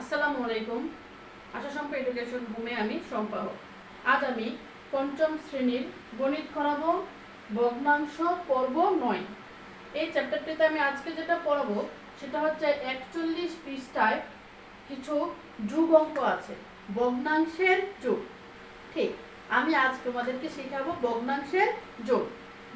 আসসালামু আলাইকুম। আশা সম্পা এডুকেশন হোমে আমি সম্পাদক। আজ আমি পঞ্চম শ্রেণির গণিত করাবো ভগ্নাংশ পর্ব নয়। এই চ্যাপ্টারটিতে আমি আজকে যেটা পড়াবো, সেটা হচ্ছে একচল্লিশ পৃষ্ঠায় কিছু যুগ অঙ্ক আছে, ভগ্নাংশের যুগ। ঠিক, আমি আজ তোমাদেরকে শেখাবো ভগ্নাংশের যোগ।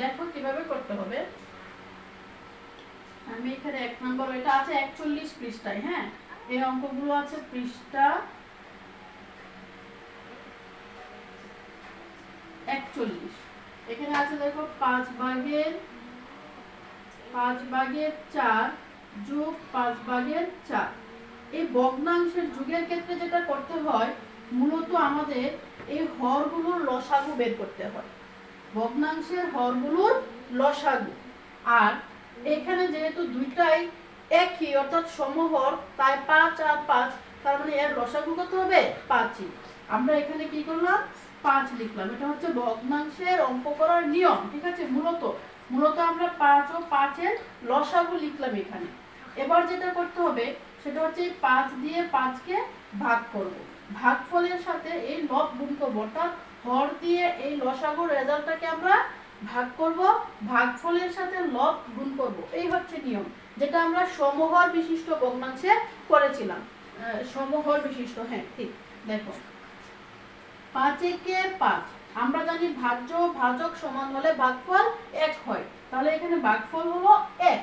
দেখো কীভাবে করতে হবে। আমি এখানে এক নম্বর, এটা আছে একচল্লিশ পৃষ্ঠায় হ্যাঁ? এই অঙ্কগুলো আছে পৃষ্ঠা একচল্লিশ। এখানে আছে দেখো পাঁচ ভাগের পাঁচ ভাগের চার যোগ পাঁচ ভাগের চার। এই যুগের ক্ষেত্রে যেটা করতে হয়, মূলত আমাদের এই হরগুলোর লসাগু বের করতে হয়। ভগ্নাংশের হরগুলোর লসাগু। আর এখানে যেহেতু দুইটাই একই, অর্থাৎ সমহর তাই পাঁচ আর পাঁচ, তার মানে এর লসাগু কত হবে? পাঁচই। আমরা এখানে কি করলাম? পাঁচ লিখলাম। এটা হচ্ছে ভগ্নাংশের অঙ্ক করার নিয়ম, ঠিক আছে? মূলত মূলত আমরা পাঁচ ও পাঁচের লসাগু লিখলাম এখানে। এবার যেটা করতে হবে, সেটা হচ্ছে পাঁচ দিয়ে পাঁচকে ভাগ করব। ভাগফলের সাথে এই লব গুণ করব অর্থাৎ হর দিয়ে এই লসাগুর রেজাল্টটাকে আমরা ভাগ করব, ভাগফলের সাথে লব গুণ করব। এই হচ্ছে নিয়ম, যেটা আমরা সমহর বিশিষ্ট ভগ্নাংশে করেছিলাম। সমহর বিশিষ্ট হ্যাঁ ঠিক, দেখো। পাঁচ একে পাঁচ, আমরা জানি ভাজ্য ভাজক সমান হলে ভাগফল এক হয়। তাহলে এখানে ভাগফল হলো এক।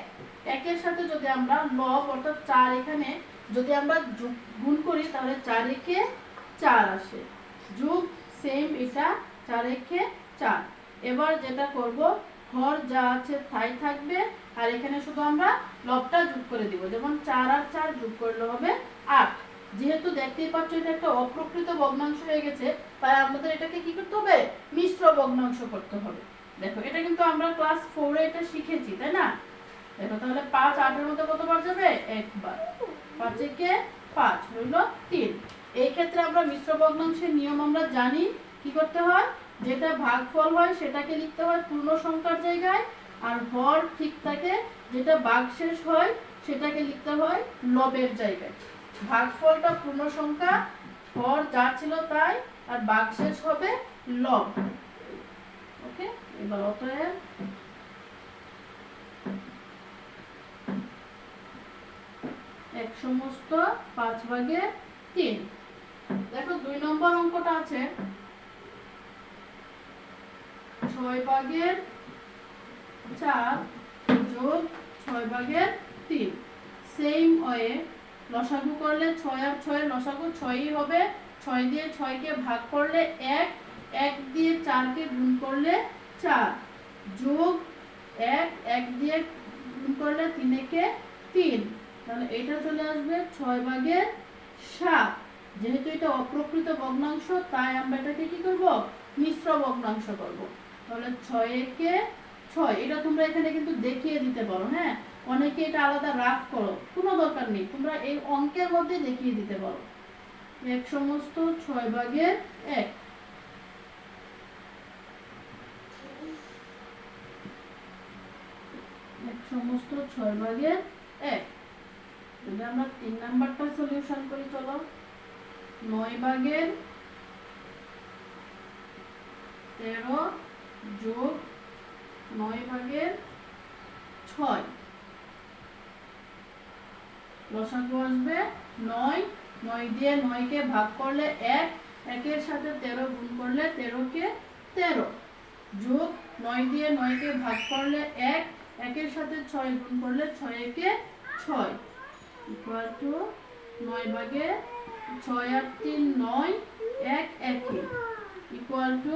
একের সাথে যদি আমরা লব, অর্থাৎ চার এখানে যদি আমরা গুণ করি, তাহলে চার একে চার আসে। যোগ সেম এটা চার একে চার। এবার যেটা করব হর যা আছে তাই থাকবে, আর এখানে শুধু আমরা লবটা যোগ করে দিব, যেমন চার আর চার যোগ করলে হবে আট। যেহেতু দেখতেই পাচ্ছ এটা একটা অপ্রকৃত ভগ্নাংশ হয়ে গেছে, তাই আমাদের এটাকে কি করতে হবে? মিশ্র ভগ্নাংশ করতে হবে। দেখো, এটা কিন্তু আমরা ক্লাস ফোরে এটা শিখেছি, তাই না? দেখো, তাহলে পাঁচ আটের মধ্যে কতবার যাবে? একবার। পাঁচ একে পাঁচ হইল তিন। এই ক্ষেত্রে আমরা মিশ্র ভগ্নাংশের নিয়ম আমরা জানি, কি করতে হয়? যেটা ভাগফল হয় সেটাকে লিখতে হয় পূর্ণ সংখ্যার জায়গায়, আর হর ঠিক থাকে যেটা ভাগশেষ হয় সেটাকে লিখতে হয় লবের জায়গায়। ভাগফলটা পূর্ণ সংখ্যা হর যা ছিল তাই, আর ভাগশেষ হবে লব। ওকে, এবার অতএব এক সমস্ত পাঁচ ভাগে তিন। দেখো দুই নম্বর অঙ্কটা আছে। ছয় ভাগের চার যোগ ছয় ভাগের তিন। সেম ওয়ে লসাগু করলে ছয় আর ছয় লসাগু ছয়ই হবে। ছয় দিয়ে ছয়কে ভাগ করলে এক এক দিয়ে চারকে গুণ করলে চার। যোগ এক এক দিয়ে গুণ করলে তিনেকে তিন। তাহলে এটা চলে আসবে ছয় ভাগের সাত। যেহেতু এটা অপ্রকৃত ভগ্নাংশ, তাই আমরা এটাকে কি করব? মিশ্র ভগ্নাংশ করব। তাহলে ছয় একে ছয়, এটা তোমরা এখানে কিন্তু দেখিয়ে দিতে পারো হ্যাঁ? অনেকে এটা আলাদা রাফ করো, কোনো দরকার নেই, তোমরা এই অঙ্কের মধ্যে দেখিয়ে দিতে পারো। এক সমস্ত ছয় ভাগের এক। এক সমস্ত ছয় ভাগের এক। যদি আমরা তিন নাম্বারটা সলিউশন করি, চলো। নয় ভাগের তেরো যোগ নয় ভাগের ছয়। লসাগু আসবে নয়। নয় দিয়ে নয়কে ভাগ করলে এক। একের সাথে তেরো গুণ করলে তেরোকে তেরো। যোগ নয় দিয়ে নয়কে ভাগ করলে এক। একের সাথে ছয় গুণ করলে ছয় একে ছয়। ইকুয়াল টু নয় ভাগে ছয় আর তিন নয়, এক একে। ইকুয়াল টু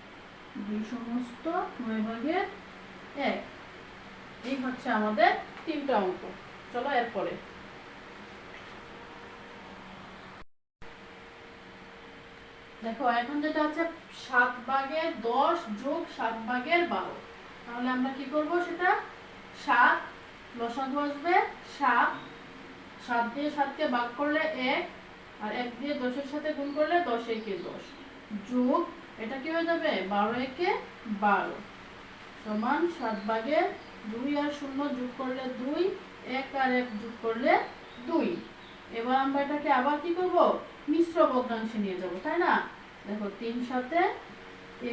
দুই সমস্ত নয় ভাগের এক। এই হচ্ছে আমাদের তিনটা অঙ্ক। চলো এরপরে। দেখো, এখন যেটা আছে, সাত ভাগের দশ যোগ সাত ভাগের বারো। তাহলে আমরা কি করব সেটা? সাত, লসাগু আসবে সাত। সাত দিয়ে সাতকে ভাগ করলে এক, আর এক দিয়ে দশের সাথে গুণ করলে দশ একে দশ। যোগ এটা কি হয়ে যাবে? বারো একে বারো। সমান সাত ভাগের দুই আর শূন্য যোগ করলে দুই, এক আর এক যোগ করলে দুই। এবার আমরা এটাকে আবার কি করব? মিশ্র ভগ্নাংশে নিয়ে যাব, তাই না? দেখো, তিন সাথে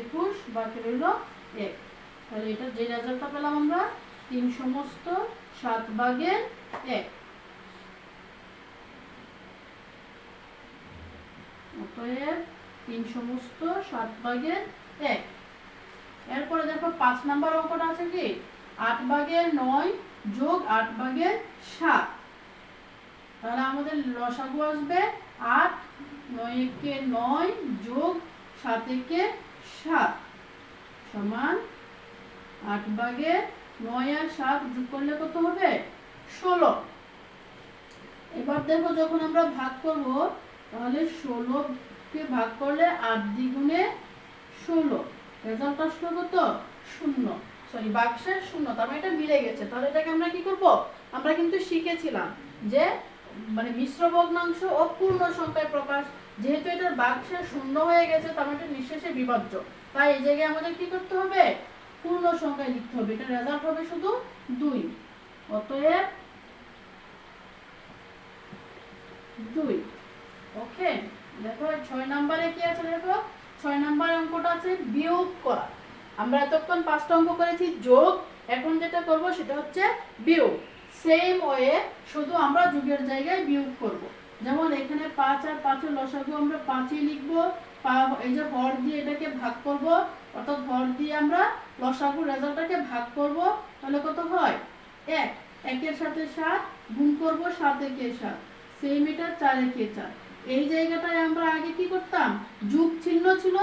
একুশ বাকি রইল এক। তাহলে এটা যে রেজাল্টটা পেলাম আমরা, তিন সমস্ত সাত ভাগের এক। অতএব তিন সমস্ত, সাত ভাগের এক। এরপরে দেখো পাঁচ নাম্বার অঙ্কটা আছে কি? আট ভাগের নয় যোগ আট ভাগের সাত। তাহলে আমাদের লসাগু আসবে আট, নয় একে নয় যোগ সাত একে সাত সমান আট ভাগে নয় আর সাত যোগ করলে কত হবে? ষোলো। এবার দেখো যখন আমরা ভাগ করব, তাহলে ষোলোকে ভাগ করলে আট দ্বিগুণে ষোলো? রেজাল্ট আসলো কত শূন্য। সরি বাক্সের শূন্য। তার মানে এটা মিলে গেছে। তাহলে এটাকে আমরা কি করব? আমরা কিন্তু শিখেছিলাম যে মানে মিশ্র ভগ্নাংশ ও পূর্ণ সংখ্যায় প্রকাশ। যেহেতু এটার বাক্সে শূন্য হয়ে গেছে, তার মানে নিঃশেষে বিভাজ্য। তাই এই জায়গায় আমাদের কি করতে হবে? পূর্ণ সংখ্যায় লিখতে হবে। এটা রেজাল্ট হবে শুধু দুই। অতএব দুই। ওকে দেখো ছয় নম্বরে কি আছে দেখো? ছয় নম্বরে অঙ্কটা আছে বিয়োগ করা। আমরা এতক্ষণ পাঁচটা অঙ্ক করেছি, যোগ। এখন যেটা করব সেটা হচ্ছে বিয়োগ। সেম ওয়ে শুধু আমরা যুগের জায়গায় বিয়োগ করব। যেমন এখানে পাঁচ আর পাঁচের লসাগু আমরা পাঁচই লিখব। এই যে হর দিয়ে এটাকে ভাগ করব, অর্থাৎ হর দিয়ে আমরা লসাগু রেজাল্টটাকে ভাগ করব, তাহলে কত হয়? এক। একের সাথে সাত, গুণ করব সাত একে সাত। সেম এটা চার একে চার। এই জায়গাটায় আমরা আগে কি করতাম? যুগ চিহ্ন ছিল,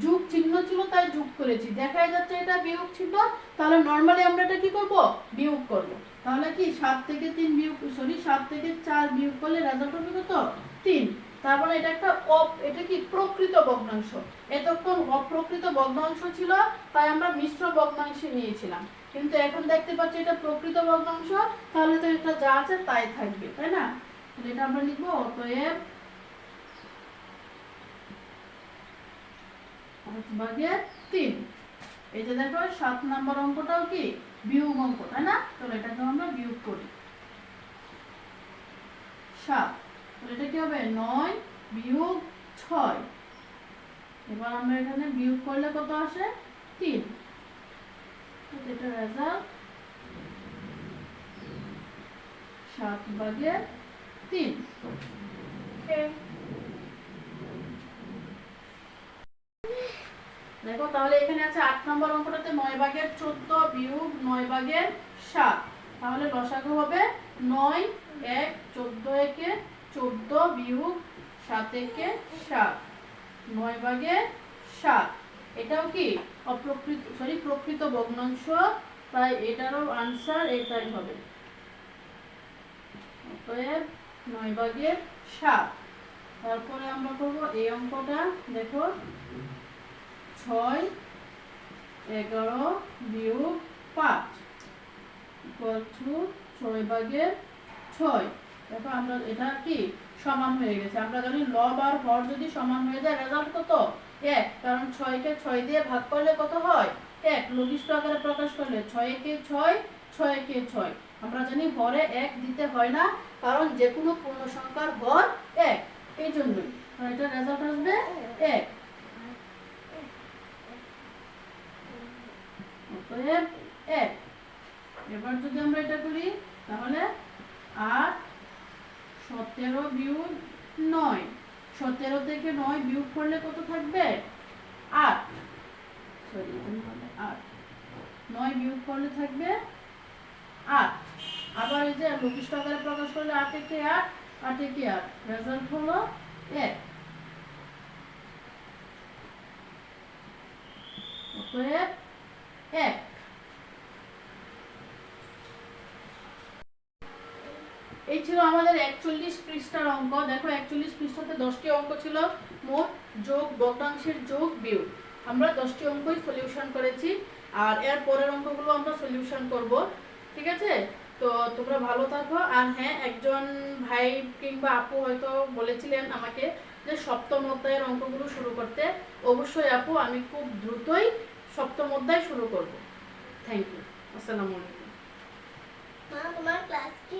যুগ চিহ্ন ছিল, তাই যুগ করেছি। দেখাই যাচ্ছে এটা বিয়োগ ছিল তাহলে নর্মালি আমরা এটা কি করব? বিয়োগ করব। তাহলে কি সাত থেকে তিন বিয়োগ সরি সাত থেকে চার বিয়োগ করলে রেজাল্ট হবে কত? তিন। তারপরে এটা একটা অপ, এটা কি প্রকৃত ভগ্নাংশ। এতক্ষণ অপ্রকৃত ভগ্নাংশ ছিল, তাই আমরা মিশ্র ভগ্নাংশে নিয়েছিলাম। কিন্তু এখন দেখতে পাচ্ছি এটা প্রকৃত ভগ্নাংশ, তাহলে তো এটা যা আছে তাই থাকবে, তাই না? এটা আমরা লিখব অতএব ভাগের দেখো, সাত নাম্বার অঙ্কটাও কি? বিয়োগ অঙ্ক, তাই না? এটাকে আমরা বিয়োগ করি। সাত। এটা কি হবে? নয় বিয়োগ ছয়। এবার আমরা এখানে বিয়োগ করলে কত আসে? তিন। এটা রেজাল্ট সাত ভাগের তিন। দেখো, তাহলে এখানে আছে আট নম্বর অঙ্কটাতে নয় ভাগের চোদ্দ বিয়োগ নয় ভাগের সাত। তাহলে লসাগু হবে নয়, এক, চোদ্দ একে চোদ্দ বিয়োগ সাত একে সাত। নয় ভাগের সাত। এটাও কি? অপ্রকৃত সরি প্রকৃত ভগ্নাংশ। তাই এটারও আনসার এটাই হবে। অতএব নয় ভাগের সাত। তারপরে আমরা করব এই অঙ্কটা। দেখো ছয়, এগারো বিয়োগ পাঁচ ইকুয়াল টু ছয় ভাগের ছয়। দেখো আমরা, এটা কি? সমান হয়ে গেছে। আমরা জানি লব আর হর যদি সমান হয়ে যায় রেজাল্ট কত? এক। কারণ ছয়কে ছয় দিয়ে ভাগ করলে কত হয়? এক। লঘিষ্ঠ আকারে প্রকাশ করলে ছয় কে ছয় ছয় কে ছয়। আমরা জানি হরে এক দিতে হয় না, কারণ যে কোনো পূর্ণ সংখ্যার হর এক। এই জন্যই। এটা রেজাল্ট আসবে এক। অতএব এক এবার যদি আমরা এটা করি, তাহলে আট সতেরো বিয়োগ নয়। সতেরো থেকে নয় বিয়োগ করলে কত থাকবে? আট। সরি আট। নয় বিয়োগ করলে থাকবে আট। আবার এই যে লঘিষ্ঠ আকারে প্রকাশ করলে আট একে আট আট একে আট। রেজাল্ট হলো এক। অতএব এক এই ছিল আমাদের একচল্লিশ পৃষ্ঠার অঙ্ক। দেখো একচল্লিশ পৃষ্ঠাতে দশটি অঙ্ক ছিল। মোট যোগ যোগ, বিয়োগ। আমরা দশটি অঙ্কই সলিউশন করেছি। আর এর পরের অঙ্কগুলো আমরা সলিউশন করব। ঠিক আছে? তো তোমরা ভালো থাকো। আর হ্যাঁ একজন ভাই কিংবা আপু হয়তো বলেছিলেন আমাকে যে সপ্তম অধ্যায়ের অঙ্কগুলো শুরু করতে। অবশ্যই আপু, আমি খুব দ্রুতই সপ্তম অধ্যায় শুরু করব। থ্যাংক ইউ আসসালামু আলাইকুম। মা তোমার ক্লাস কি?